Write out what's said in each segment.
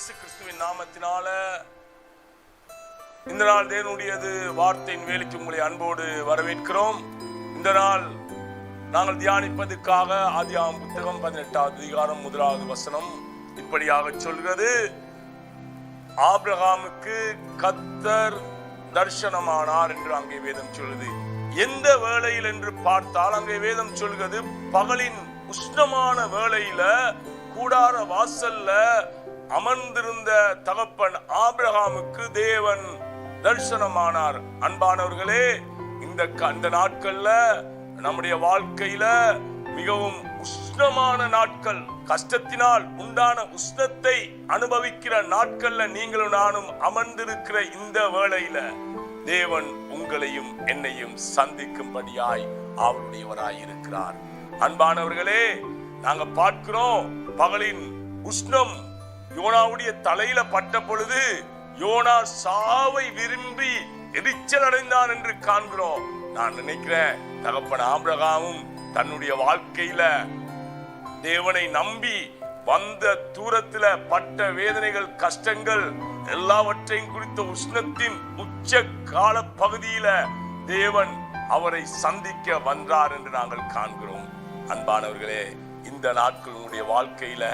கிறிஸ்துவின் நாமத்தினால இந்த நாள் தேவனுடையது வார்த்தையின் வேலைக்கு உங்களை அன்போடு வரவேற்கிறோம். இந்த நாள் நாங்கள் தியானிப்பதற்காக ஆதியாம் புத்தகம் பதினெட்டாவது அதிகாரம் முதலாவது வசனம் இப்படியாக சொல்கிறது. ஆபிரகாமுக்கு கத்தர் தர்சனமானார் என்று அங்கே வேதம் சொல்லுது. எந்த வேளையில் என்று பார்த்தால் அங்கே வேதம் சொல்கிறது பகலின் உஷ்ணமான வேளையில கூடார வாசல்ல அமர்ந்திருந்த தகப்பன் ஆபிரகாமுக்கு தேவன் தரிசனமானார். அன்பானவர்களே இந்த க- நாட்கள்ல நம்முடைய வாழ்க்கையில மிகவும் உஷ்ணமான நாட்கள் கஷ்டத்தினால் உண்டான உஷ்ணத்தை அனுபவிக்கிற நாட்கள்ல நீங்களும் நானும் அமர்ந்திருக்கிற இந்த வேளையில தேவன் உங்களையும் என்னையும் சந்திக்கும்படியாய் அவருடையவராய் இருக்கிறார் அன்பானவர்களே நாங்க பார்க்கிறோம் பகலின் உஷ்ணம் யோனாவுடைய தலையில பட்ட பொழுது யோனா சாவை விரும்பி எரிச்சல் அடைந்தான் என்று காண்கிறோம். நான் நினைக்கிறேன் தகப்பன் ஆபிரகாமும் தன்னுடைய வாழ்க்கையில தேவனை நம்பி வந்த தூரத்துல பட்ட வேதனைகள் கஷ்டங்கள் எல்லாவற்றையும் குறித்த உஷ்ணத்தின் உச்ச கால பகுதியில தேவன் அவரை சந்திக்க வந்தார் என்று நாங்கள் காண்கிறோம். அன்பானவர்களே இந்த நாட்கள் உங்களுடைய வாழ்க்கையில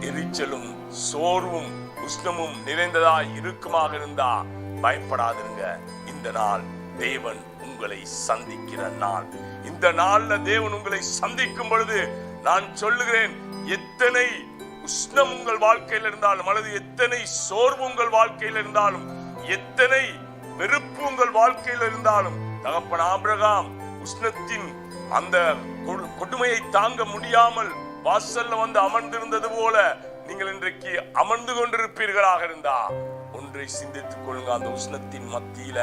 எரிச்சலும் சோர்வும் உஷ்ணமும் நிறைந்ததா இருக்குமாக இருந்தா பயப்படாதிருங்க. இந்த நாள் தேவன் உங்களை சந்திக்கிற நாள். இந்த நாள்ல தேவன் உங்களை சந்திக்கும் பொழுது நான் சொல்லுகிறேன் எத்தனை உஷ்ணம் உங்கள் வாழ்க்கையில் இருந்தாலும் அல்லது எத்தனை சோர்வு உங்கள் வாழ்க்கையில் இருந்தாலும் எத்தனை வெறுப்பு உங்கள் வாழ்க்கையில் இருந்தாலும் தகப்பன் ஆபிரகாம் உஷ்ணத்தின் அந்த கொடு- கொடுமையை தாங்க முடியாமல் வாசல்ல வந்து அமர்ந்திருந்தது போல நீங்கள் இன்றைக்கு அமர்ந்து கொண்டிருப்பீர்களாக இருந்தா ஒன்றை சிந்தித்துக் கொள்ளுங்க. அந்த உஷ்ணத்தின் மத்தியில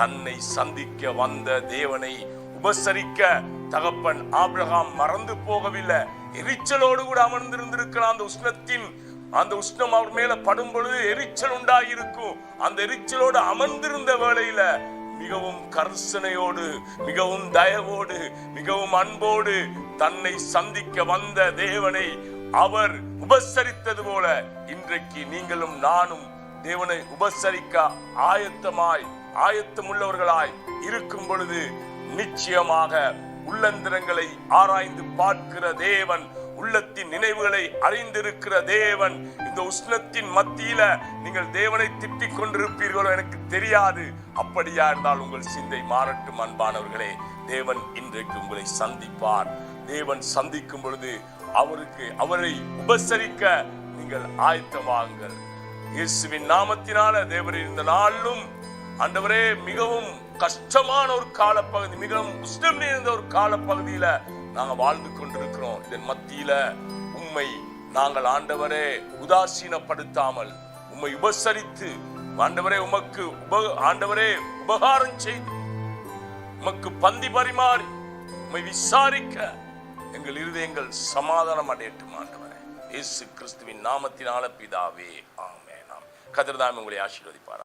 தன்னை சந்திக்க வந்த தேவனை உபசரிக்க தகப்பன் ஆபிரகாம் மறந்து போகவில்லை. எரிச்சலோடு கூட அமர்ந்திருந்திருக்கிறான் அந்த உஷ்ணத்தின் அந்த உஷ்ணம் அவர் மேல படும் பொழுது எரிச்சல் உண்டாயிருக்கும் அந்த எரிச்சலோடு அமர்ந்திருந்த வேளையில மிகவும் கர்சனையோடு மிகவும் தயவோடு மிகவும் அன்போடு தன்னை சந்திக்க வந்த தேவனை அவர் உபசரித்தது போல இன்றைக்கு நீங்களும் நானும் தேவனை உபசரிக்க ஆயத்தமாய் ஆயத்தமுள்ளவர்களாய் இருக்கும் பொழுது நிச்சயமாக உள்ளந்திரங்களை ஆராய்ந்து பார்க்கிற தேவன் உள்ளத்தின் நினைவுகளை அறிந்திருக்கிற தேவன். இந்த உஷ்ணத்தின் மத்தியில நீங்கள் தேவனை திட்டிக் கொண்டிருப்பீர்களோ எனக்கு தெரியாது. அப்படியா இருந்தால் உங்கள் சிந்தை மாறட்டும் அன்பானவர்களே. தேவன் இன்றைக்கு உங்களை சந்திப்பார். தேவன் சந்திக்கும் பொழுது அவருக்கு அவரை உபசரிக்க நீங்கள் ஆயத்தமாகுங்கள் இயேசுவின் நாமத்தினால தேவர் இந்த நாளிலும் ஆண்டவரே மிகவும் கஷ்டமான ஒரு காலப்பகுதி மிகவும் முஸ்லிம் நிறைந்த ஒரு காலப்பகுதியில நாங்க வாழ்ந்து கொண்டிருக்கிறோம். இதன் மத்தியில உண்மை நாங்கள் ஆண்டவரே உதாசீனப்படுத்தாமல் உம்மை உபசரித்து ஆண்டவரே உமக்கு உப ஆண்டவரே உபகாரம் செய்து உமக்கு பந்தி பரிமாறி உம்மை விசாரிக்க எங்கள் இருதயங்கள் சமாதானம் அடையட்டும் ஆண்டவரே. இயேசு கிறிஸ்துவின் நாமத்தினால பிதாவே ஆமே நாம் கர்த்தர் உங்களை ஆசீர்வதிப்பாரா